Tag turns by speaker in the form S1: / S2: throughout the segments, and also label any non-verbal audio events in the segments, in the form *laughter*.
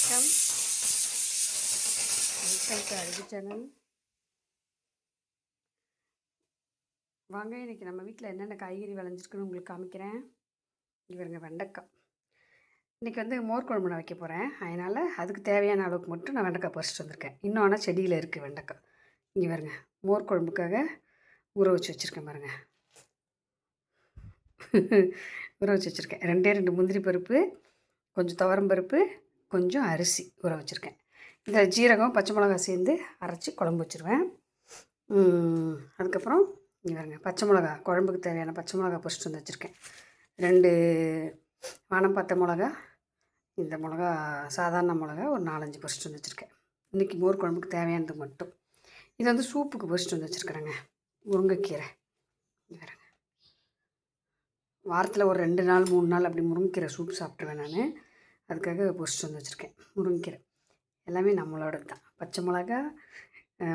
S1: வணக்கம். Welcome to அழகு channel வாங்க இன்றைக்கி நம்ம வீட்டில் என்னென்ன காய்கறி விளைஞ்சிருக்குன்னு உங்களுக்கு காமிக்கிறேன். இவருங்க வெண்டைக்காய். இன்றைக்கி வந்து மோர் குழம்பு நான் வைக்க போகிறேன் அதனால் அதுக்கு தேவையான அளவுக்கு மட்டும் நான் வெண்டைக்காய் பறிச்சிட்டு வந்திருக்கேன். இன்னும் ஆனால் செடியில் இருக்குது வெண்டைக்காய். இங்கே பாருங்க மோர் குழம்புக்காக ஊற வச்சு வச்சுருக்கேன் பாருங்கள் *laughs* ஊற வச்சு வச்சுருக்கேன். ரெண்டே ரெண்டு முந்திரி பருப்பு கொஞ்சம் துவரம் பருப்பு கொஞ்சம் அரிசி ஊற வச்சுருக்கேன். இந்த ஜீரகம் பச்சை மிளகாய் சேர்ந்து அரைச்சி குழம்பு வச்சுருவேன். அதுக்கப்புறம் இங்கே பாருங்க பச்சை மிளகா குழம்புக்கு தேவையான பச்சை மிளகா பொரிச்சிட்டு வந்து வச்சுருக்கேன். ரெண்டு வானம் பார்த்த மிளகா இந்த மிளகா சாதாரண மிளகா ஒரு நாலஞ்சு பொரிச்சிட்டு வந்து வச்சுருக்கேன். இன்றைக்கி மோர் குழம்புக்கு தேவையானது மட்டும். இது வந்து சூப்புக்கு பொரிச்சிட்டு வந்து வச்சுருக்குறேங்க முருங்கைக்கீரை. இங்க வாரத்தில் ஒரு ரெண்டு நாள் மூணு நாள் அப்படி முருங்கைக்கீரை சூப் சாப்பிட்ருவேன் நான். அதுக்காக பொரிச்சிட்டு வந்து வச்சுருக்கேன். முருங்கைக்கீரை எல்லாமே நம்மளோட தான். பச்சை மிளகா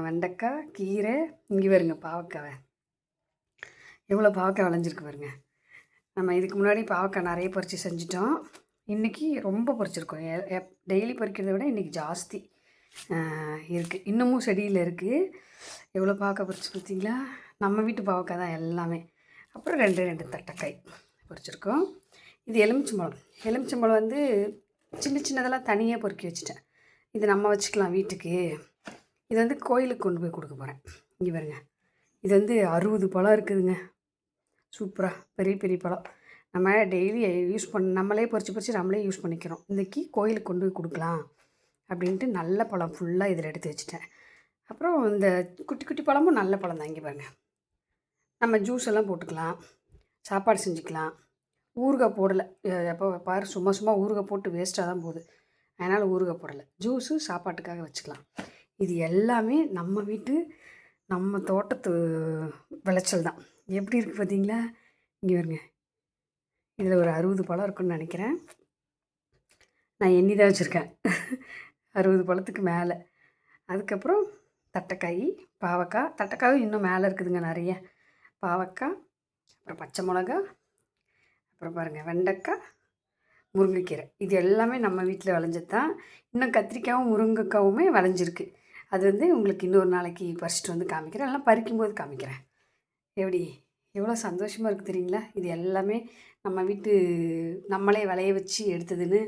S1: வெண்டைக்காய் கீரை இங்கே வருங்க பாவக்காவை எவ்வளோ பாவக்காய் விளைஞ்சிருக்கு பாருங்க. நம்ம இதுக்கு முன்னாடி பாவக்காய் நிறைய பறித்து செஞ்சிட்டோம். இன்றைக்கி ரொம்ப பறிச்சிருக்கோம். டெய்லி பறிக்கிறத விட இன்றைக்கி ஜாஸ்தி இருக்குது இன்னமும் செடியில் இருக்குது எவ்வளோ பாவக்காய் பறிச்சு பார்த்தீங்களா நம்ம வீட்டு பாவக்காய் தான் எல்லாமே. அப்புறம் ரெண்டு ரெண்டு தட்டைக்காய் பறிச்சிருக்கோம். இது எலுமிச்சம்பழம். எலுமிச்சம்பழம் வந்து சின்ன சின்னதெல்லாம் தனியாக பொறுக்கி வச்சுட்டேன். இது நம்ம வச்சுக்கலாம் வீட்டுக்கு. இது வந்து கோயிலுக்கு கொண்டு போய் கொடுக்க போகிறேன் இங்கே பாருங்க. இது வந்து அறுபது பழம் இருக்குதுங்க. சூப்பராக பெரிய பெரிய பழம். நம்ம டெய்லி யூஸ் பண்ண நம்மளே பறித்து பறித்து நம்மளே யூஸ் பண்ணிக்கிறோம். இன்றைக்கி கோயிலுக்கு கொண்டு போய் கொடுக்கலாம் அப்படின்ட்டு நல்ல பழம் ஃபுல்லாக இதில் எடுத்து வச்சுட்டேன். அப்புறம் இந்த குட்டி குட்டி பழமும் நல்ல பழம் தான் இங்கே பாருங்க. நம்ம ஜூஸ் எல்லாம் போட்டுக்கலாம். சாப்பாடு செஞ்சுக்கலாம். ஊறுகாய் போடலை. எப்போ பாரு சும்மா சும்மா ஊறுகாய் போட்டு வேஸ்ட்டாக தான் போகுது. அதனால் ஊறுகாய் போடலை. ஜூஸு சாப்பாட்டுக்காக வச்சுக்கலாம். இது எல்லாமே நம்ம வீட்டு நம்ம தோட்டத்து விளைச்சல் தான். எப்படி இருக்குது பார்த்தீங்களா? இங்கே வருங்க இதில் ஒரு அறுபது பழம் இருக்குன்னு நினைக்கிறேன். நான் எண்ணி தான் வச்சுருக்கேன். அறுபது பழத்துக்கு மேலே. அதுக்கப்புறம் தட்டைக்காய் பாவக்காய். தட்டைக்காயும் இன்னும் மேலே இருக்குதுங்க நிறைய. பாவக்காய் அப்புறம் பச்சை மிளகா அப்புறம் பாருங்கள் வெண்டைக்காய் முருங்கைக்கீரை. இது எல்லாமே நம்ம வீட்டில் விளைஞ்சது தான் இன்னும் கத்திரிக்காயும் முருங்கைக்காவுமே விளைஞ்சிருக்கு. அது வந்து உங்களுக்கு இன்னொரு நாளைக்கு பறிச்சிட்டு வந்து காமிக்கிறேன். எல்லாம் பறிக்கும்போது காமிக்கிறேன். எப்படி? எவ்வளோ சந்தோஷமாக இருக்குது தெரியுங்களா? இது எல்லாமே நம்ம வீட்டு நம்மளே விளைய வச்சு எடுத்ததுன்னு.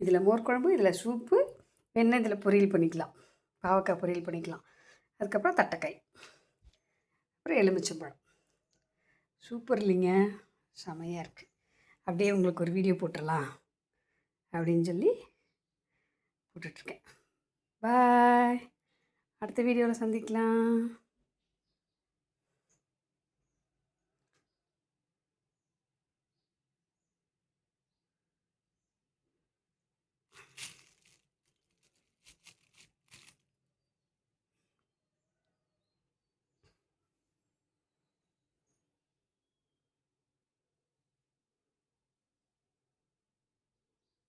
S1: இதில் மோர் குழம்பு இதில் சூப்பு வெண்ணெய் இதில் பொரியல் பண்ணிக்கலாம். பாவக்காய் பொரியல் பண்ணிக்கலாம். அதுக்கப்புறம் தட்டைக்காய். அப்புறம் எலுமிச்சம்பழம். சூப்பர் இல்லைங்க. செமையாக இருக்குது அப்படியே உங்களுக்கு ஒரு வீடியோ போட்டுடலாம் அப்படின்னு சொல்லி போட்டுட்ருக்கேன். பாய் அடுத்த வீடியோவில் சந்திக்கலாம்.